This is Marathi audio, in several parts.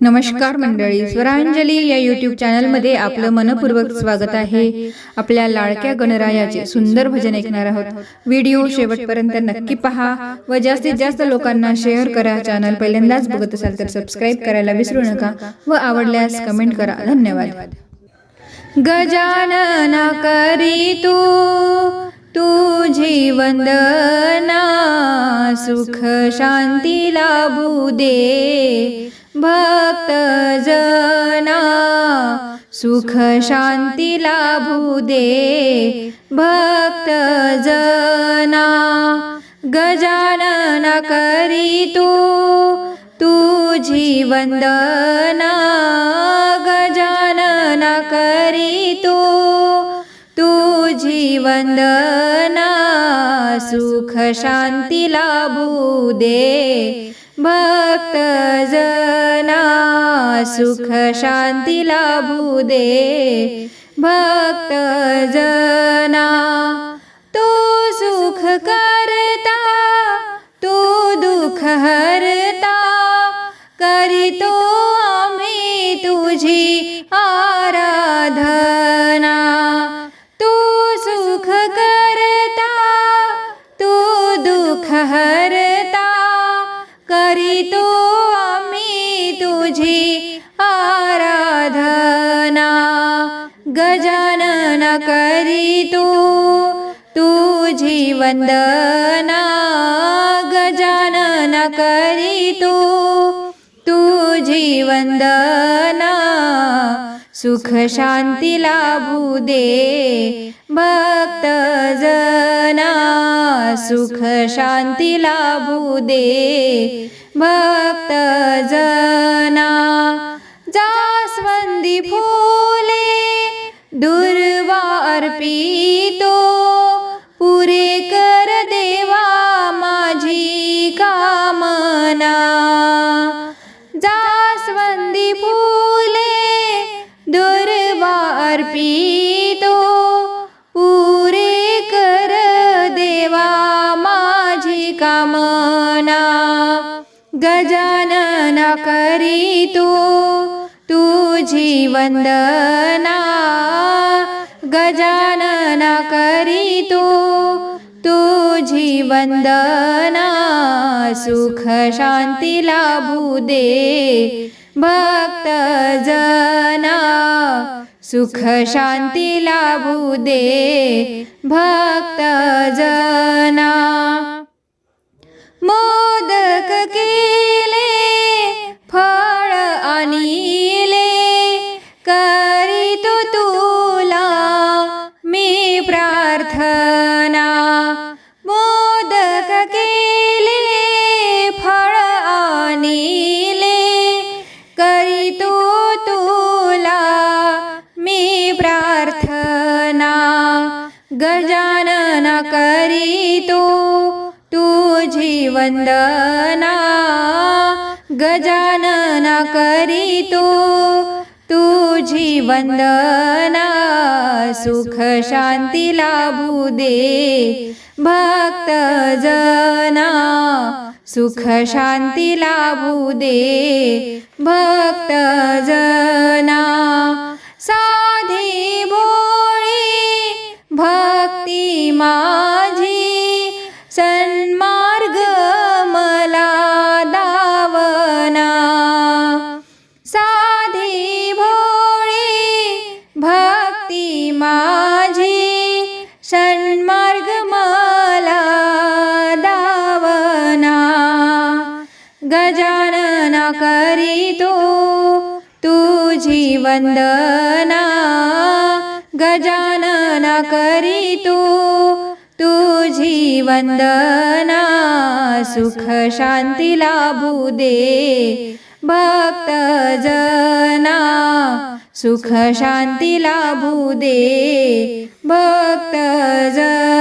नमस्कार मंडळी स्वरांजली या युट्यूब चॅनलमध्ये आपलं मनपूर्वक स्वागत आहे. आपल्या लाडक्या गणरायाचे सुंदर भजन ऐकणार आहोत. व्हिडिओ शेवटपर्यंत नक्की पहा व जास्तीत जास्त लोकांना शेअर करा चॅनल पहिल्यांदाच बघत असाल तर सबस्क्राईब करायला विसरू नका व आवडल्यास कमेंट करा. धन्यवाद. गजानन करी तू तुझी वंदना सुख शांती लाभू दे. भक्त जना सुख शांती लाभू दे। भक्त जना गजानन करी तू तुझी वंदना गजानन करी तू तुझी वंदना सुख शांती लाभू दे। भक्त जना सुख शांती लाभू दे भक्त जना तू सुख करता तू दुःख हरता। करितो आम्ही तुझी आराधना। तू सुख करता तू दुख हरता। करीतो आम्ही तुझी आराधना. गजानन करीतो तुझी वंदना गजानन करीतो तुझी वंदना सुख शांती लाभू दे भक्त जना सुख शांती लाभू दे भक्त जना जास्वंदी फुले दुर्वा अर्पितो. पुरे दुर्वा अर्पितो पुरे कर देवा माझी कामना. गजानन करीतो तुझी वंदना गजानन करीतो तुझी वंदना सुख शांती लाभू दे भक्त जना. सुख शांती लाभू दे भक्त जना। मोदक केले गजानन करीतो तुझी वंदना गजानन करीतो तुझी वंदना सुख शांती लाभू दे भक्त जना। सुख शांती लाभू दे भक्त जना। साधी भोळी माझी सन्मार्ग मला दावना. साधी भोळी भक्ती माझी सन्मार्ग मला दावना. गजानन करीतो तुझी वंदना गजानन करीतो तुझी वंदना सुख शांती लाभू दे भक्त जना सुख शांती लाभू दे भक्त जना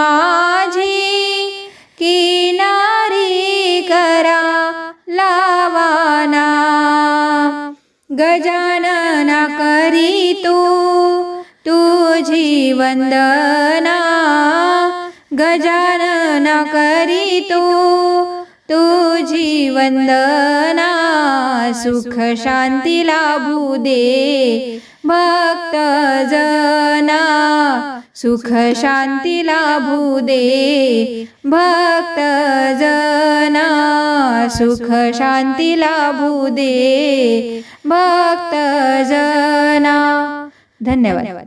माझी किनारी करा लावाना. गजानना करी तू तुझी वंदना. गजानना करी तू तुझी वंदना. सुख शांती लाभू दे. भक्त जना सुख शांती लाभू दे. भक्त जना सुख शांती लाभू दे. भक्त जना धन्यवाद.